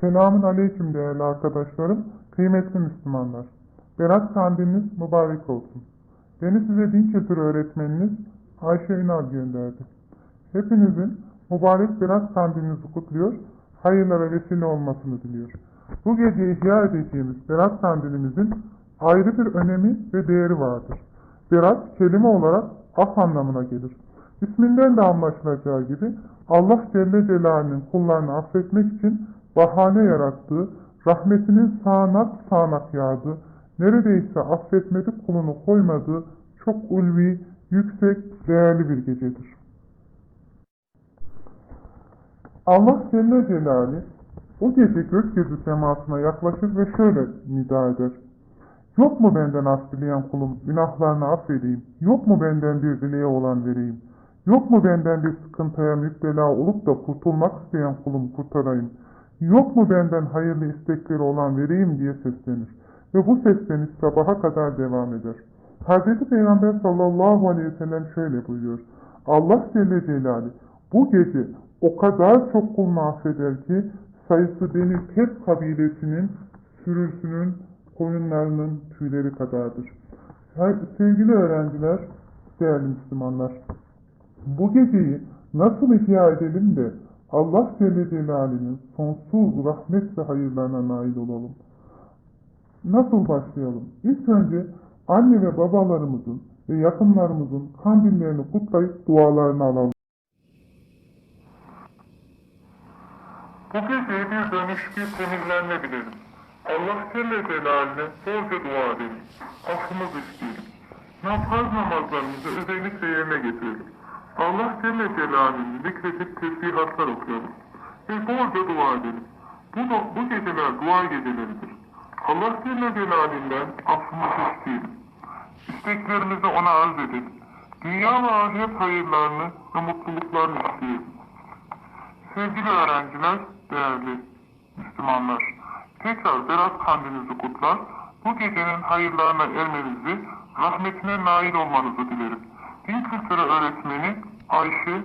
Selamun Aleyküm değerli arkadaşlarım, kıymetli Müslümanlar. Berat kandiliniz mübarek olsun. Beni size din kültürü öğretmeniniz Ayşe Ünal gönderdi. Hepinizin mübarek Berat kandilinizi kutluyor, hayırlara vesile olmasını diliyor. Bu gece ihya edeceğimiz Berat kandilimizin ayrı bir önemi ve değeri vardır. Berat kelime olarak af anlamına gelir. İsminden de anlaşılacağı gibi Allah Celle Celaluhu'nun kullarını affetmek için bahane yarattığı, rahmetinin sağanak sağanak yağdığı, neredeyse affetmedik kulunu koymadığı çok ulvi, yüksek, değerli bir gecedir. Allah Celle Celaluhu o gece gökyüzü semasına yaklaşır ve şöyle nida eder. Yok mu benden af kulum, günahlarını affedeyim? Yok mu benden bir dileğe olan vereyim? Yok mu benden bir sıkıntıya müptela olup da kurtulmak isteyen kulum kurtarayım? Yok mu benden hayırlı istekleri olan vereyim diye seslenir. Ve bu sesleniş sabaha kadar devam eder. Hz. Peygamber sallallahu aleyhi ve sellem şöyle buyuruyor. Allah Celle Celaluhu bu gece o kadar çok kulunu affeder ki sayısı deniz hep kabilesinin sürüsünün koyunlarının tüyleri kadardır. Sevgili öğrenciler, değerli Müslümanlar, bu geceyi nasıl ihya edelim de Allah Celle Celaluhu'nun sonsuz rahmet ve hayırlarına nail olalım? Nasıl başlayalım? İlk önce anne ve babalarımızın ve yakınlarımızın kandillerini kutlayıp dualarını alalım. Bu geceyi bir dönüş, bir temizlenme bilelim. Allah Celle Celaluhu'na bolca dua edelim. Affımız isteyelim. Namaz namazlarımızı özellikle yerine getirelim. Allah Celle Celaluhu'nu zikredip tesbihatlar okuyalım. Ve bolca dua edelim. Bu, bu geceler dua geceleridir. Allah Celle Celaluhu'ndan affımızı isteyelim. İsteklerimizi ona arz edelim. Dünya ve ahiret hayırlarını ve mutluluklarını isteyelim. Sevgili öğrenciler, değerli Müslümanlar, tekrar Berat Kandilinizi kutlar, bu gecenin hayırlarına ermenizi, rahmetine nail olmanızı dilerim. Din kültürü öğretmeni Ayşe